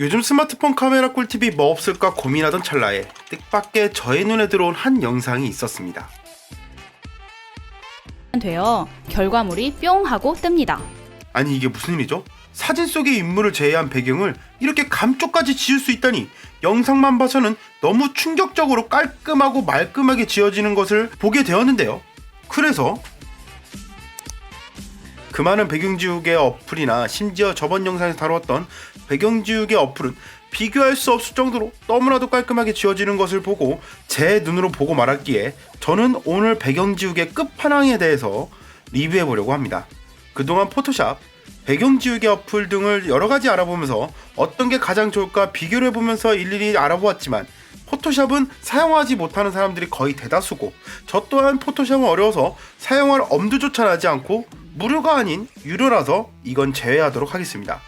요즘 스마트폰 카메라 꿀팁이 뭐 없을까 고민하던 찰나에 뜻밖의 저의 눈에 들어온 한 영상이 있었습니다. 되어 결과물이 뿅 하고 뜹니다. 아니 이게 무슨 일이죠? 사진 속의 인물을 제외한 배경을 이렇게 감쪽까지 지을 수 있다니 영상만 봐서는 너무 충격적으로 깔끔하고 말끔하게 지어지는 것을 보게 되었는데요. 그래서 그 많은 배경 지우개 어플이나 심지어 저번 영상에서 다루었던 배경 지우개 어플은 비교할 수 없을 정도로 너무나도 깔끔하게 지워지는 것을 보고 제 눈으로 보고 말았기에 저는 오늘 배경 지우개 끝판왕에 대해서 리뷰해 보려고 합니다. 그동안 포토샵, 배경 지우개 어플 등을 여러 가지 알아보면서 어떤 게 가장 좋을까 비교를 해보면서 일일이 알아보았지만 포토샵은 사용하지 못하는 사람들이 거의 대다수고 저 또한 포토샵은 어려워서 사용할 엄두조차 나지 않고 무료가 아닌 유료라서 이건 제외하도록 하겠습니다.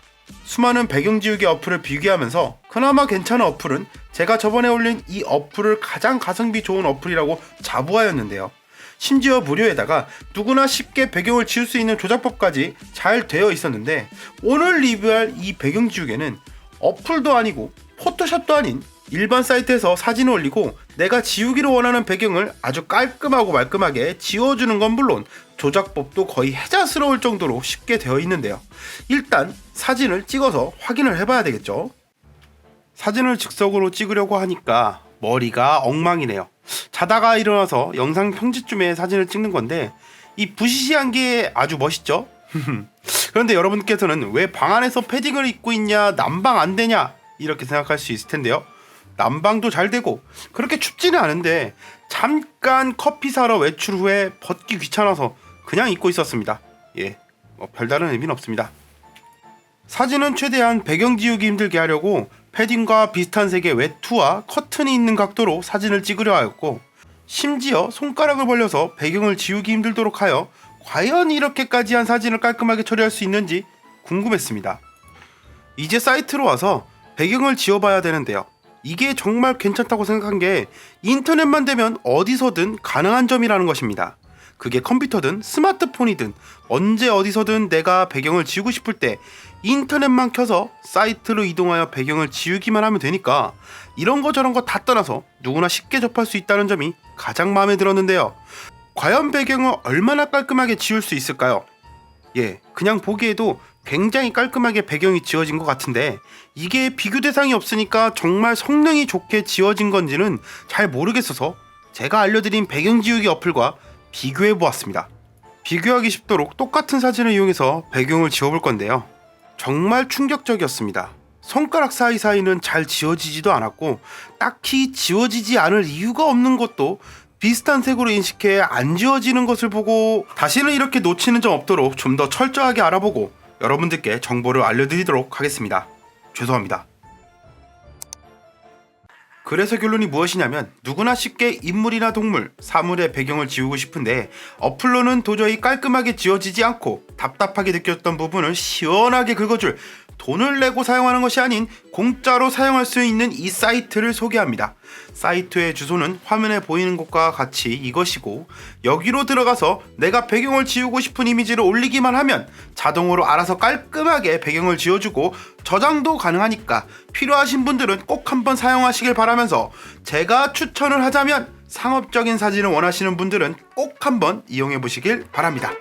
수많은 배경 지우개 어플을 비교하면서 그나마 괜찮은 어플은 제가 저번에 올린 이 어플을 가장 가성비 좋은 어플이라고 자부하였는데요. 심지어 무료에다가 누구나 쉽게 배경을 지울 수 있는 조작법까지 잘 되어 있었는데 오늘 리뷰할 이 배경 지우개는 어플도 아니고 포토샵도 아닌 일반 사이트에서 사진을 올리고 내가 지우기를 원하는 배경을 아주 깔끔하고 말끔하게 지워주는 건 물론 조작법도 거의 해자스러울 정도로 쉽게 되어 있는데요. 일단 사진을 찍어서 확인을 해봐야 되겠죠. 사진을 즉석으로 찍으려고 하니까 머리가 엉망이네요. 자다가 일어나서 영상 편집쯤에 사진을 찍는 건데 이 부시시한 게 아주 멋있죠? 그런데 여러분께서는 왜 방 안에서 패딩을 입고 있냐, 난방 안 되냐 이렇게 생각할 수 있을 텐데요. 난방도 잘 되고 그렇게 춥지는 않은데 잠깐 커피 사러 외출 후에 벗기 귀찮아서 그냥 입고 있었습니다. 예, 뭐 별다른 의미는 없습니다. 사진은 최대한 배경 지우기 힘들게 하려고 패딩과 비슷한 색의 외투와 커튼이 있는 각도로 사진을 찍으려 하였고 심지어 손가락을 벌려서 배경을 지우기 힘들도록 하여 과연 이렇게까지 한 사진을 깔끔하게 처리할 수 있는지 궁금했습니다. 이제 사이트로 와서 배경을 지워봐야 되는데요. 이게 정말 괜찮다고 생각한 게 인터넷만 되면 어디서든 가능한 점이라는 것입니다. 그게 컴퓨터든 스마트폰이든 언제 어디서든 내가 배경을 지우고 싶을 때 인터넷만 켜서 사이트로 이동하여 배경을 지우기만 하면 되니까 이런 거 저런 거 다 떠나서 누구나 쉽게 접할 수 있다는 점이 가장 마음에 들었는데요. 과연 배경을 얼마나 깔끔하게 지울 수 있을까요? 예, 그냥 보기에도 굉장히 깔끔하게 배경이 지워진 것 같은데 이게 비교 대상이 없으니까 정말 성능이 좋게 지워진 건지는 잘 모르겠어서 제가 알려드린 배경 지우기 어플과 비교해 보았습니다. 비교하기 쉽도록 똑같은 사진을 이용해서 배경을 지워볼 건데요. 정말 충격적이었습니다. 손가락 사이사이는 잘 지워지지도 않았고 딱히 지워지지 않을 이유가 없는 것도 비슷한 색으로 인식해 안 지워지는 것을 보고 다시는 이렇게 놓치는 점 없도록 좀 더 철저하게 알아보고 여러분들께 정보를 알려드리도록 하겠습니다. 죄송합니다. 그래서 결론이 무엇이냐면 누구나 쉽게 인물이나 동물, 사물의 배경을 지우고 싶은데 어플로는 도저히 깔끔하게 지워지지 않고 답답하게 느꼈던 부분을 시원하게 긁어줄 돈을 내고 사용하는 것이 아닌 공짜로 사용할 수 있는 이 사이트를 소개합니다. 사이트의 주소는 화면에 보이는 곳과 같이 이것이고 여기로 들어가서 내가 배경을 지우고 싶은 이미지를 올리기만 하면 자동으로 알아서 깔끔하게 배경을 지워주고 저장도 가능하니까 필요하신 분들은 꼭 한번 사용하시길 바라면서 제가 추천을 하자면 상업적인 사진을 원하시는 분들은 꼭 한번 이용해 보시길 바랍니다.